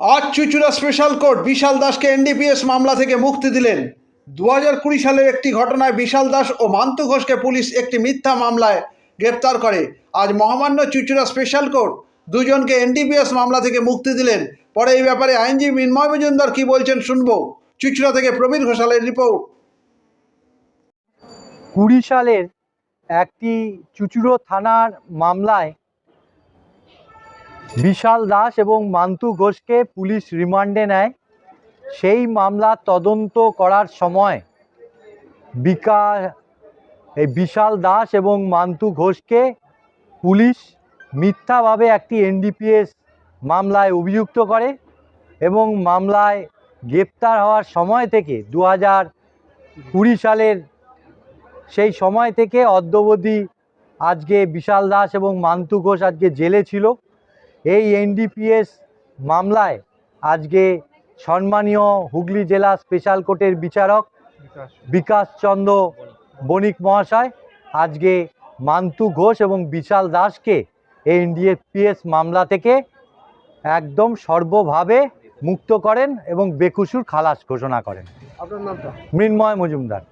আজ Chuchura special court বিশাল দাসকে NDPS মামলা থেকে মুক্তি দিলেন। দু হাজার কুড়ি সালের একটি ঘটনায় বিশাল দাস ও মান্তু ঘোষকে পুলিশ একটি মিথ্যা মামলায় গ্রেপ্তার করে। আজ মহামান্য চুচুড়া স্পেশাল কোর্ট দুজনকে এনডিপিএস মামলা থেকে মুক্তি দিলেন। পরে এই ব্যাপারে আইনজীবী মিন্ময় মজুমদার কি বলছেন শুনব। চুচুড়া থেকে প্রবীর ঘোষালের রিপোর্ট কুড়ি সালের একটি চুচুড়ো থানার মামলায় বিশাল দাস এবং মান্তু ঘোষকে পুলিশ রিমান্ডে নেয়। সেই মামলা তদন্ত করার সময় বিকা, এই বিশাল দাস এবং মান্তু ঘোষকে পুলিশ মিথ্যাভাবে একটি এনডিপিএস মামলায় অভিযুক্ত করে এবং মামলায় গ্রেপ্তার হওয়ার সময় থেকে দু হাজার কুড়ি সালের সেই সময় থেকে অদ্যবধি আজকে বিশাল দাস এবং মান্তু ঘোষ আজকে জেলে ছিল। এই এনডিপিএস মামলায় আজকে সম্মানীয় হুগলি জেলা স্পেশাল কোর্টের বিচারক বিকাশ চন্দ্র বণিক মহাশয় আজকে মান্তু ঘোষ এবং বিশাল দাসকে এই এনডিপিএস মামলা থেকে একদম সর্বভাবে মুক্ত করেন এবং বেকুসুর খালাস ঘোষণা করেন। মৃন্ময় মজুমদার।